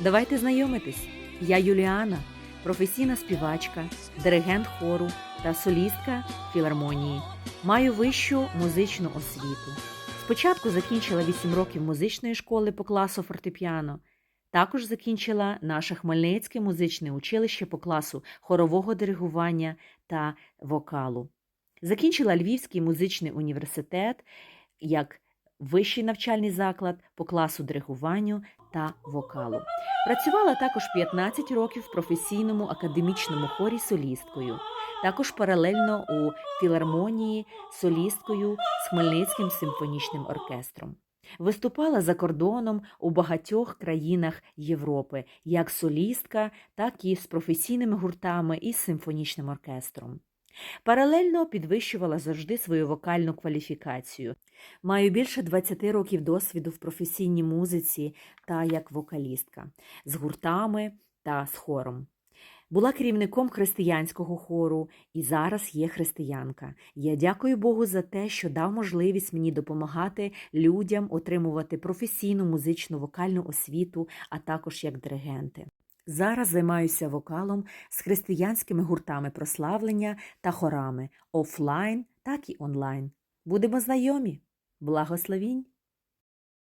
Давайте знайомитись. Я Юліана, професійна співачка, диригент хору та солістка філармонії. Маю вищу музичну освіту. Спочатку закінчила 8 років музичної школи по класу фортепіано. Також закінчила наше Хмельницьке музичне училище по класу хорового диригування та вокалу. Закінчила Львівський музичний університет як вищий навчальний заклад по класу диригуванню та вокалу. Працювала також 15 років в професійному академічному хорі солісткою. Також паралельно у філармонії солісткою з Хмельницьким симфонічним оркестром. Виступала за кордоном у багатьох країнах Європи, як солістка, так і з професійними гуртами і симфонічним оркестром. Паралельно підвищувала завжди свою вокальну кваліфікацію. Маю більше 20 років досвіду в професійній музиці та як вокалістка з гуртами та з хором. Була керівником християнського хору і зараз є християнка. Я дякую Богу за те, що дав можливість мені допомагати людям отримувати професійну музичну вокальну освіту, а також як диригенти. Зараз займаюся вокалом з християнськими гуртами прославлення та хорами офлайн, так і онлайн. Будемо знайомі. Благословінь!